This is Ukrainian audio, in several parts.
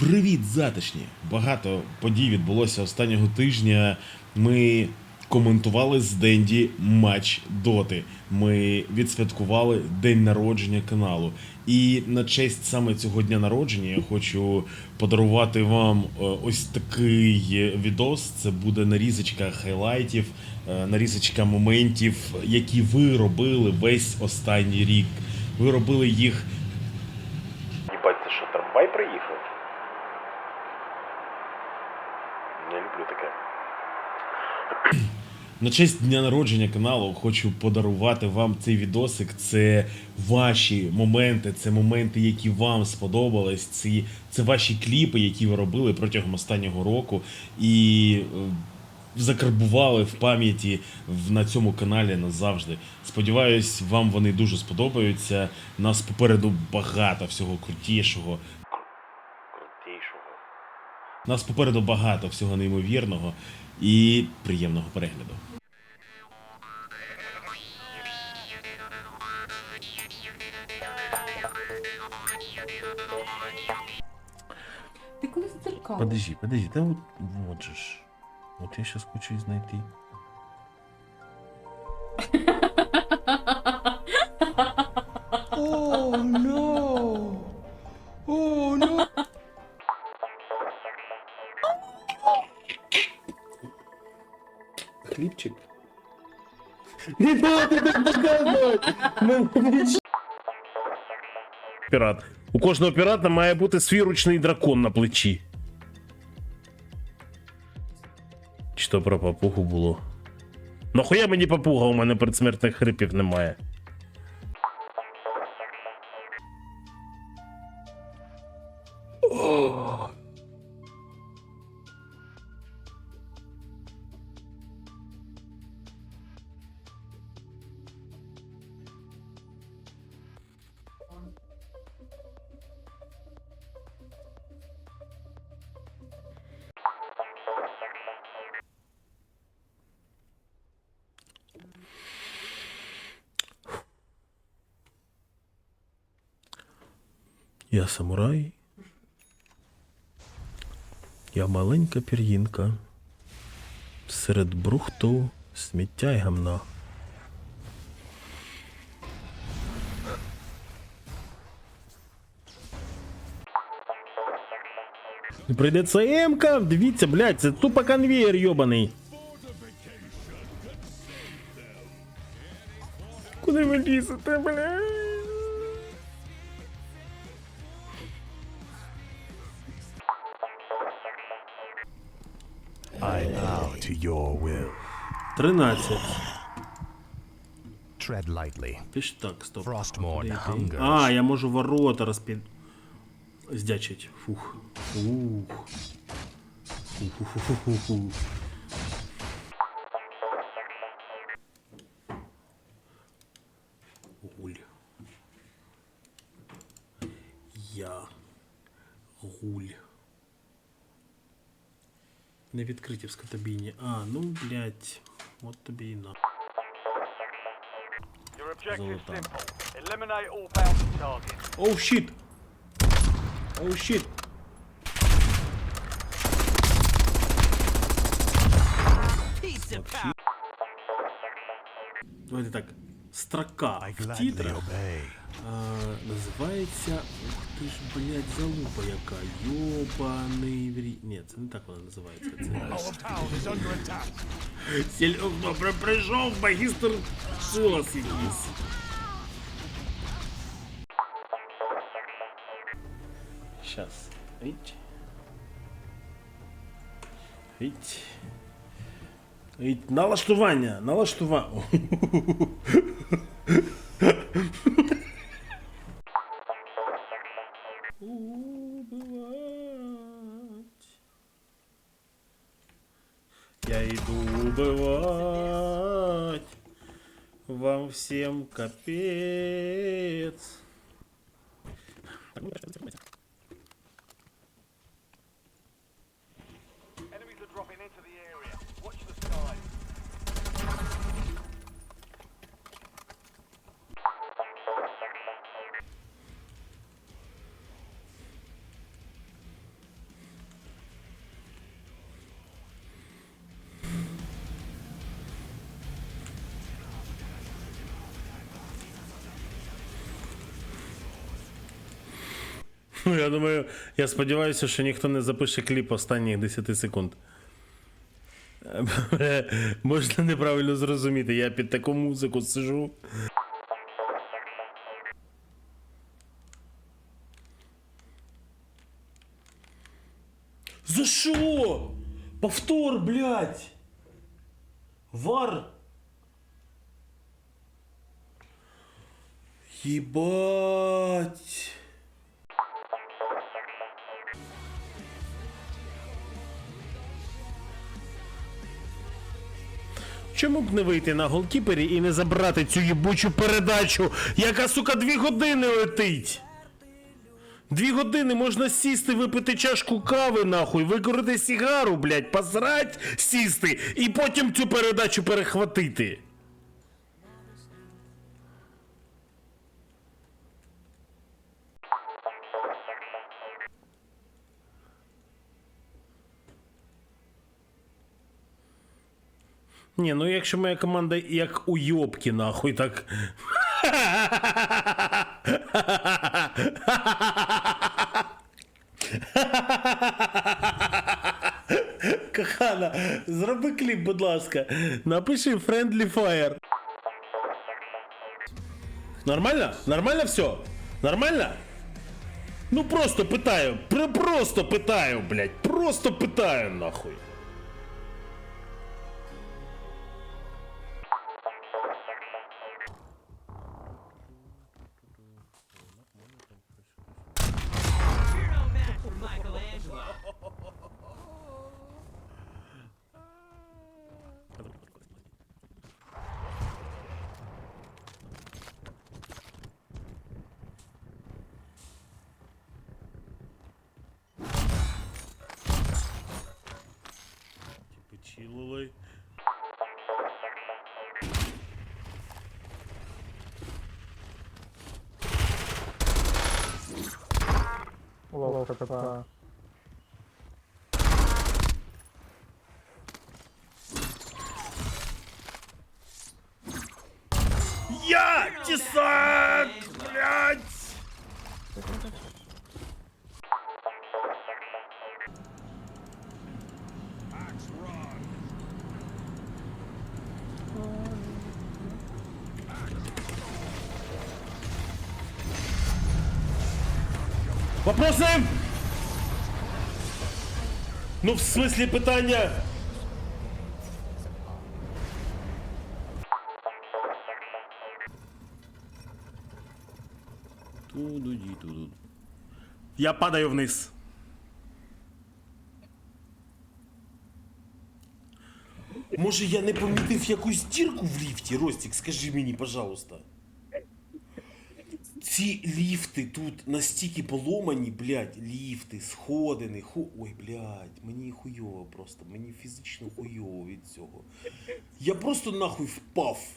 Привіт, затишні! Багато подій відбулося останнього тижня. Ми коментували з Денді матч Доти. Ми відсвяткували день народження каналу. І на честь саме цього дня народження я хочу подарувати вам е, ось такий відос. Це буде нарізочка хайлайтів, е, нарізочка моментів, які ви робили весь останній рік. Ви робили їх. Їбать, це що, трамвай приїхав? Не люблю таке. На честь дня народження каналу хочу подарувати вам цей відосик. Це ваші моменти, це моменти, які вам сподобались. Це, це ваші кліпи, які ви робили протягом останнього року. І е, закарбували в пам'яті в, на цьому каналі назавжди. Сподіваюсь, вам вони дуже сподобаються. Нас попереду багато всього крутішого. Крутішого. Нас попереду багато всього неймовірного і приємного перегляду. коли зеркал? Подожди, подожди, да вот, вот же ж. Вот я сейчас хочу их найти. Oh no! Oh no! Хлібчик. Не надо так показувати! Пірат. У кожного пірата має бути свій ручний дракон на плечі. Чи про папугу було? Нахуя мені папуга, у мене предсмертних хрипів немає. Я самурай. Я маленька пір'їнка. Серед брухту, сміття й гамна. Прийдеться М-ка, дивіться, блядь, це тупо конвейер йобаний. Куди ви лізете, блядь? 13. Tread lightly. Ти ж так, стоп. Frostmourne Куди йти? hungers. А, я можу ворота розпід... Здячить. Фух. Фух. Фу-фу-фу-фу-фу. Гуль. Я. Гуль. Не відкриті в скотобійні. А, ну, блядь. От тобі і на. Золота. Оу щіт! Оу щіт! Давайте так Строка I в gladly титрах obey. а, називається. Ух ти ж, блядь, залупа яка. Йобаний в рі... Ні, це не так вона називається. Це Our town is under attack. Серйозно, при- прийшов магістр Силас якийсь. Щас. Ить. Ить. Ить. Налаштування, налаштування. Убивать. Я иду убивать. Вам всем капец. Ну, я думаю, я сподіваюся, що ніхто не запише кліп останніх 10 секунд. Можна неправильно зрозуміти, я під таку музику сижу. За що? Повтор, блядь! Вар. Ебать. Чому б не вийти на голкіпері і не забрати цю їбучу передачу, яка, сука, дві години летить? Дві години можна сісти, випити чашку кави, нахуй, викорити сігару, блядь, посрать, сісти і потім цю передачу перехватити. Ні, ну якщо моя команда як уйобки, нахуй, так. Кохана, зроби кліп, будь ласка. Напиши Friendly Fire. Нормально? Нормально все? Нормально? Ну просто питаю, просто питаю, блядь, просто питаю, нахуй. Я тесак, Вопросы? Ну, в смысле питання? Туду-ді, туду. Я падаю вниз. Може я не помітив якусь дірку в ліфті, Ростік, скажи мені, пожалуйста. Ці ліфти тут настільки поломані, блядь, ліфти, сходини, ху... Ой, блядь, мені хуйово просто, мені фізично хуйово від цього. Я просто нахуй впав.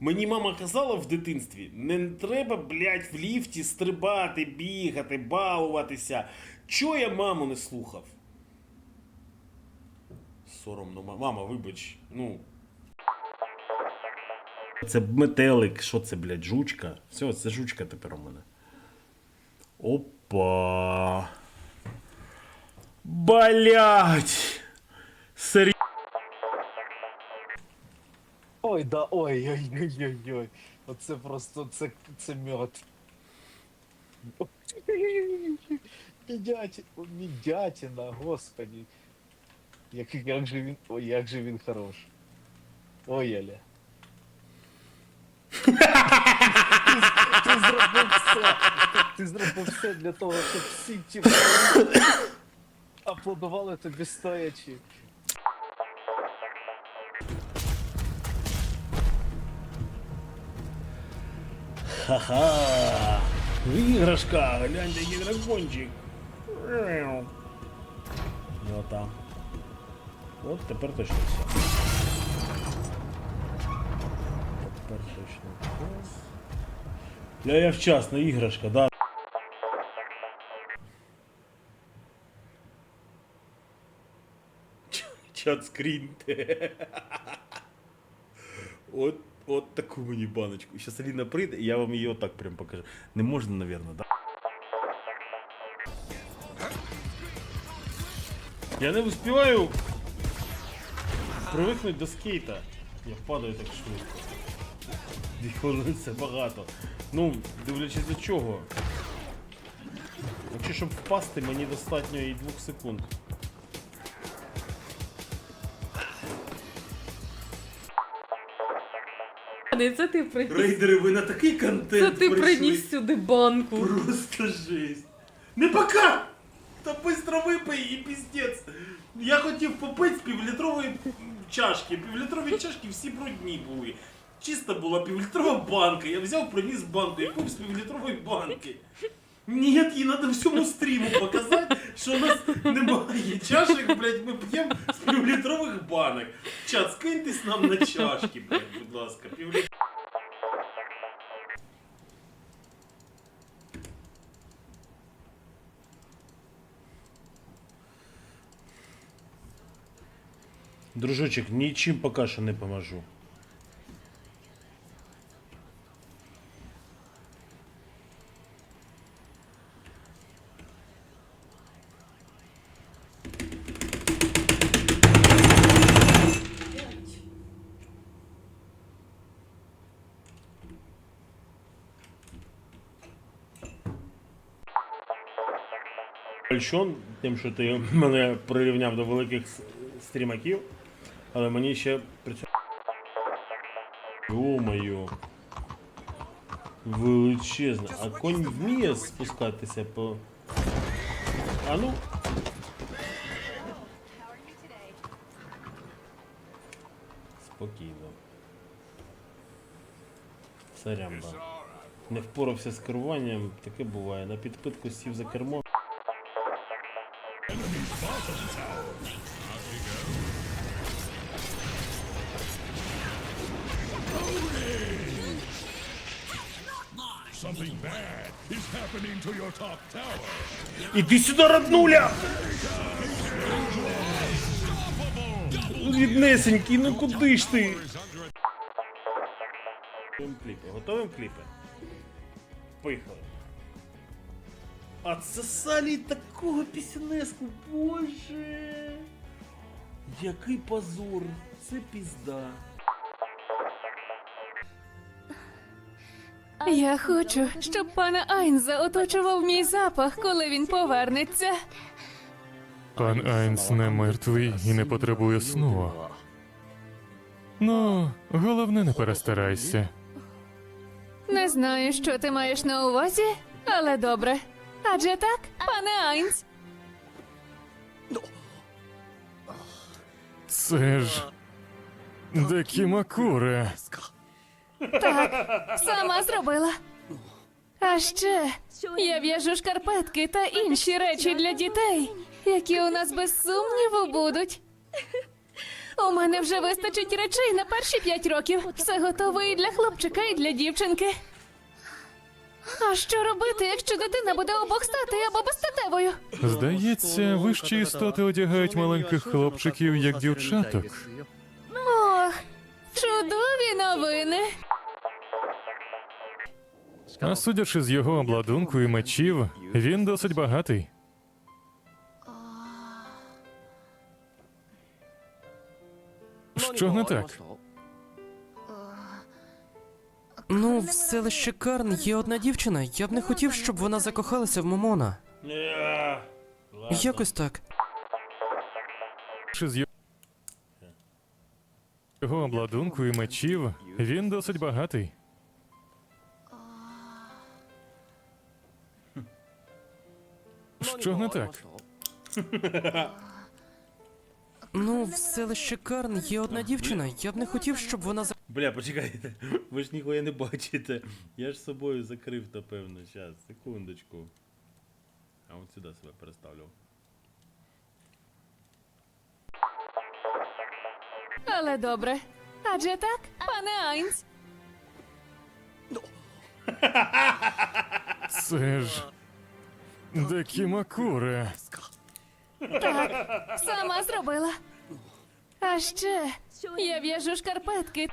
Мені мама казала в дитинстві, не треба, блядь, в ліфті стрибати, бігати, балуватися. Чого я маму не слухав? Соромно, ма- мама, вибач, ну. Це метелик, що це, блядь, жучка? Все, це жучка тепер у мене. Опа. Блять! Серйозно. Ой, да, ой, ой, ой, ой, ой. Оце просто це, це мед. Мідятина, мідятина, господи. Як, як же він, ой, як же він хорош. Ой, Аля. зробив все. Ти зробив все для того, щоб всі ті аплодували тобі стоячи. Ха-ха! Іграшка! Гляньте, який дракончик! Ну там. От тепер точно все. Тепер точно все. Бля, я вчасно, іграшка, да. Чат скріньте. От, от таку мені баночку. Щас Аліна прийде, і я вам її отак прям покажу. Не можна, напевно, да? Я не успіваю привикнути до скейта. Я падаю так швидко. Це багато. Ну, дивлячись до чого. Якщо щоб впасти, мені достатньо і двох секунд. Це ти приніс. Рейдери, ви на такий контент Це ти приніс сюди банку. Просто жесть. Не пока! Та быстро випий і піздець. Я хотів попити з півлітрової чашки. Півлітрові чашки всі брудні були. Чиста була півлітрова банка. Я взяв, приніс банку і пив з півлітрової банки. Ні, їй треба всьому стріму показати, що у нас немає чашок, блядь, ми п'ємо з півлітрових банок. Чат, скиньтесь нам на чашки, блядь, будь ласка. Півлі... Дружочек, нічим поки що не поможу. Польщон тим, що ти мене прирівняв до великих стрімаків, але мені ще при цьому. Йо-моє. Величезно. А конь вміє спускатися по. А ну. Спокійно. Сорямба. Не впорався з керуванням, таке буває. На підпитку сів за кермо. Іди сюди, роднуля! Віднесенький, ну куди ж ти? Кліпи, готовим кліпи? Поїхали. А це Салі такого пісенеску, боже! Який позор! Це пізда. Я хочу, щоб пана Айнза оточував мій запах, коли він повернеться. Пан Айнс не мертвий і не потребує сну. Ну, головне не перестарайся. Не знаю, що ти маєш на увазі, але добре. Адже так, пане Айнс. Це ж. Декімакуре. Сама зробила. А ще я в'яжу шкарпетки та інші речі для дітей, які у нас без сумніву будуть. У мене вже вистачить речей на перші п'ять років. Все готове і для хлопчика, і для дівчинки. А що робити, якщо дитина буде обох стати або безстатевою? Здається, вищі істоти одягають маленьких хлопчиків як дівчаток. Чудові новини. А судячи з його обладунку і мечів, він досить багатий. Що не так? Ну, в селищі Карн є одна дівчина. Я б не хотів, щоб вона закохалася в Момона. Якось так. Чи з його обладунку і мечів, він досить багатий. Що не так? Ну, в селищі Карн є одна дівчина. Я б не хотів, щоб вона за. Бля, почекайте, ви ж ніхуя не бачите. Я ж собою закрив, напевно. Щас, секундочку. А от сюди себе переставлю. Але добре. Адже так, пане Айнс. Це ж. Декімакуре. Так, сама зробила. А ще я в'яжу шкарпетки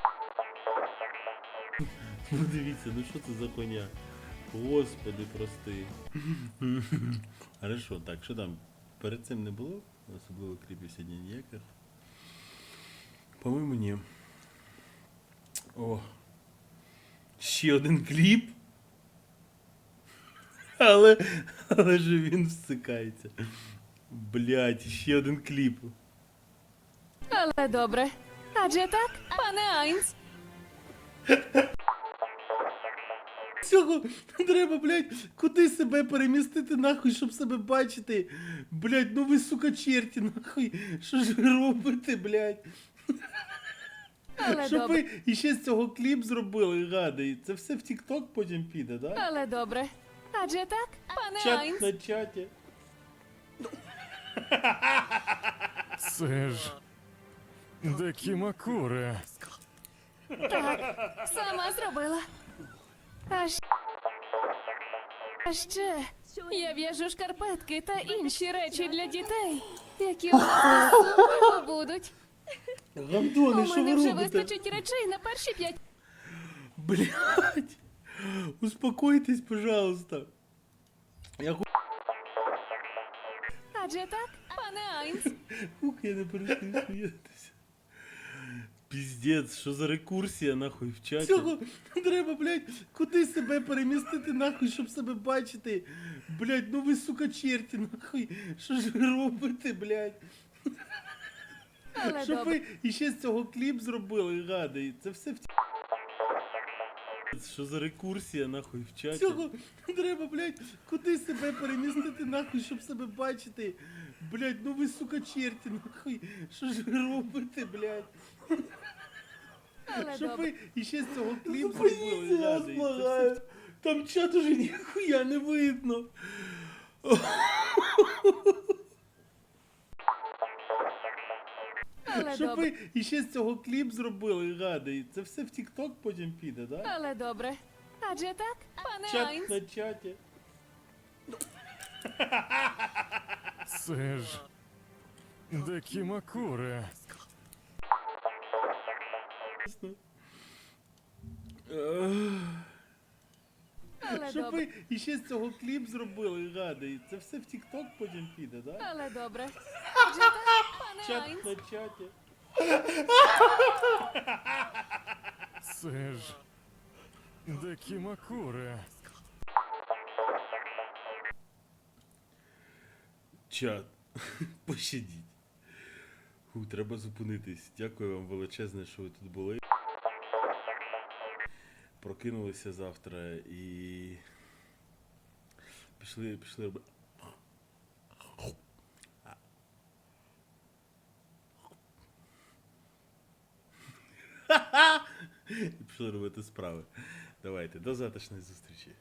Ну дивіться, ну що це за коня? Господи, прости. Хорошо, так, що там? Перед цим не було? Особливо кліпів сьогодні ніяких. По-моєму, ні. О. Ще один кліп. Але, але ж він всикається. Блять, ще один кліп. Але добре. Адже так, пане Айнс. Цього треба, блядь, куди себе перемістити нахуй, щоб себе бачити. Блядь, ну ви сука черті, нахуй. Що ж ви робите, блядь? Але Щоб добре. ви іще з цього кліп зробили, гади. Це все в Тік-Ток потім піде, да? Але добре. Адже так, пане Чат Айнс. на чаті. Це ж. Декімакуре. Так, сама зробила. А щ- А ще я в'яжу шкарпетки та інші речі для дітей, які у нас У Гандони, що ви мене вже робите? вистачить речей на перші п'ять. Блядь. Успокойтесь, пожалуйста. Я ху... Адже так, пане Айнс. Ух, я не перестаю сміятися. Піздець, що за рекурсія нахуй в чаті. Цього треба, блядь, куди себе перемістити нахуй, щоб себе бачити. Блядь, ну ви сука черті, нахуй. Що ж ви робите, блядь? Але Щоб добре. ви іще з цього кліп зробили, гади. Це все в що за рекурсія нахуй в чаті? Цього треба, блядь, куди себе перемістити нахуй, щоб себе бачити. Блядь, ну ви сука черті, нахуй. Що ж ви робите, блядь? Але Щоб добре. ви іще з цього кліп зробили, гади. Це все в- Там чат уже ніхуя не видно. Добре. ви іще з цього кліп зробили, гади. Це все в Тік-Ток потім піде, да? Але добре. Адже так, пане Чат Айнс. на чаті. Це ж. Декімакуре. Але Щоб добре. ви іще з цього кліп зробили, гади. Це все в Тік-Ток потім піде, да? Але добре. Адже так, пане Чат Айнс. на чаті. Це ж. Декімакуре. Чат. Пощадіть. Треба зупинитись. Дякую вам величезне, що ви тут були. Прокинулися завтра і. Пішли, пішли робити. пішли робити справи. Давайте, до затишної зустрічі.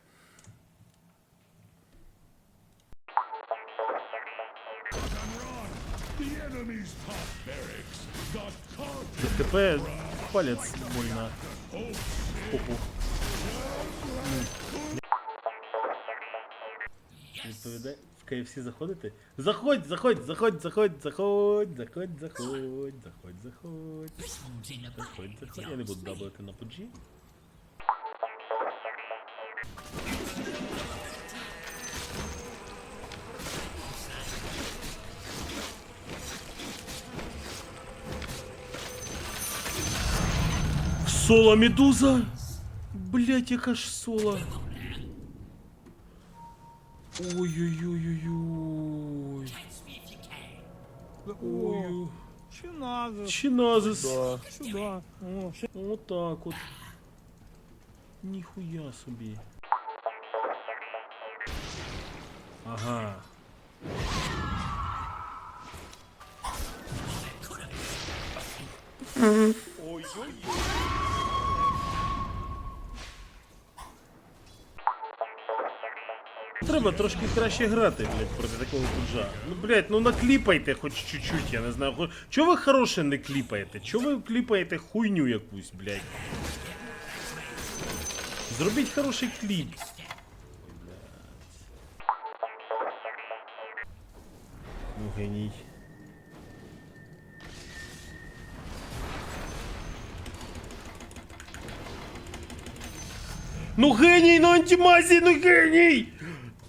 ДТП палец больно. Попу. Відповідай. KFC заходити? Заходь, заходь, заходь, заходь, заходь, заходь, заходь, заходь, заходь. Заходь, заходь. Я не буду даблити на PUBG. Соло медуза? Блять, яка ж сола. Ой-ой-ой-ой-ой. Ой. Чиназис. Чиназис. Да. Сюда. О, вот так вот. Ніхуя собі. Ага. Треба трошки краще грати, блядь, проти такого пуджа. Ну, блядь, ну накліпайте хоч чуть-чуть, я не знаю. Хо- Чого ви хороше не кліпаєте? Чого ви кліпаєте хуйню якусь, блядь? Зробіть хороший кліп. Ну, геній. Ну геній, ну антимазі, ну геній!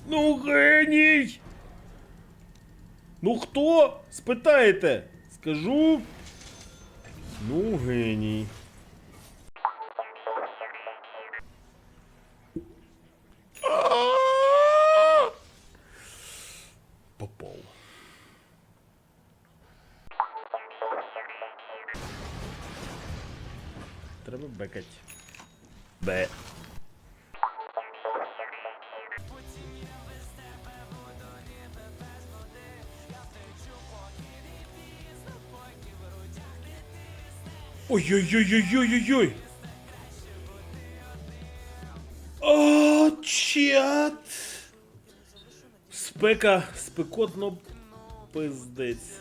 Ну геній! Ну хто? Спитаєте? Скажу. Ну, геній. А! Попав. Треба бекать. Бе. Ой-ой-ой-ой-ой-ой-ой! О, чат! Спека, спекотно пиздець.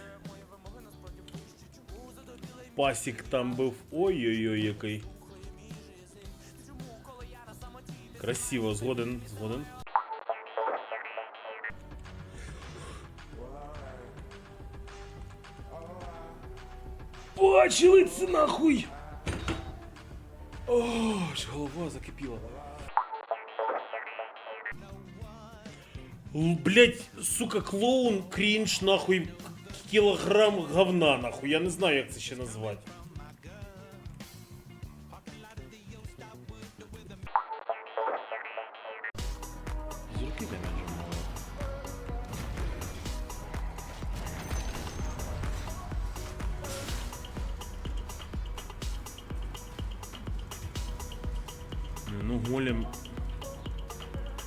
Пасік там був. Ой-ой-ой, який. Красиво, згоден, згоден. Бачили це нахуй! О, аж голова закипіла. Л- Блять, сука, клоун, крінж, нахуй, кілограм говна, нахуй. Я не знаю, як це ще назвати.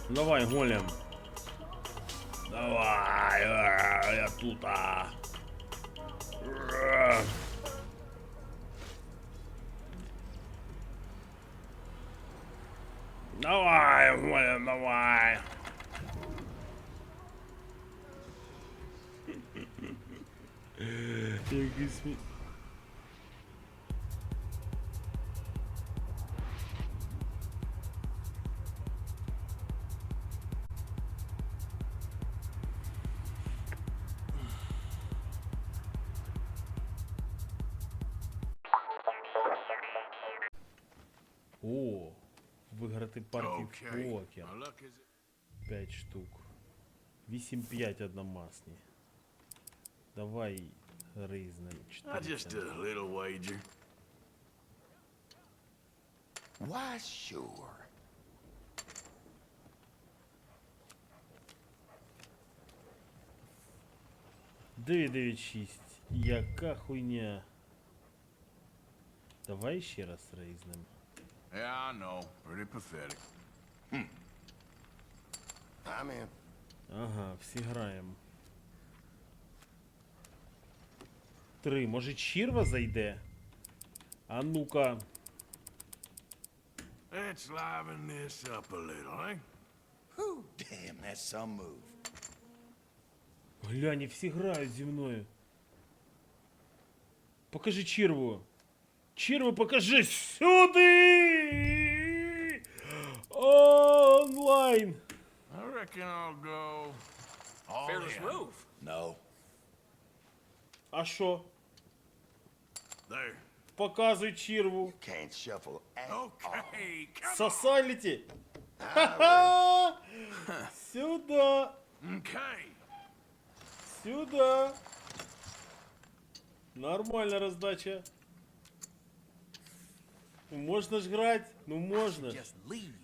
Давай, голем. Давай, я тут, а. Давай, голем, давай. Який. виграти партію в покер. 5 штук. 8-5 одномасні. Давай ризнем 4. little wager. Why, sure. Дев'ять, дев'ять, шість. Яка хуйня. Давай ще раз рейзнем. Yeah, I know. Pretty pathetic. I'm in. Ага, всі граємо. Три. Може Чірва зайде? А ну-ка. Let's liven this up a little, eh? Whew, damn, that's some move. Глянь, всі грають зі мною. Покажи Чірву. Чірву покажи сюди! Онлайн! I reckon I'll go. All in. No. А що? There. Показуй Чірву. Can't shuffle at all. Okay, come Сосаліті. Ха-ха! Сюда! Okay. Сюда! Нормальна роздача. Ну, Можна ж грати? Ну можна. ж.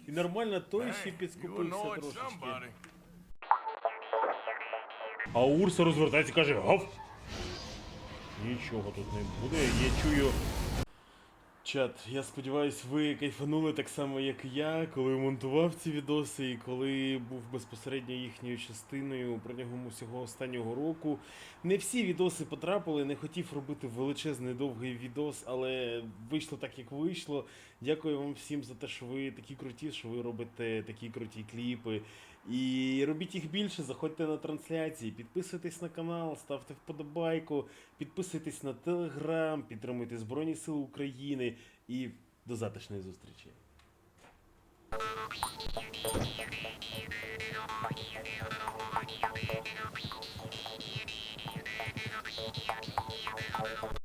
І нормально той ще підскупився трошечки. А Урса розвертається і каже гав. Нічого тут не буде, я чую. Чат, я сподіваюсь, ви кайфанули так само, як я, коли монтував ці відоси і коли був безпосередньо їхньою частиною протягом усього останнього року. Не всі відоси потрапили, не хотів робити величезний довгий відос, але вийшло так, як вийшло. Дякую вам всім за те, що ви такі круті, що ви робите такі круті кліпи. І робіть їх більше, заходьте на трансляції, підписуйтесь на канал, ставте вподобайку, підписуйтесь на телеграм, підтримуйте Збройні Сили України і до затишної зустрічі.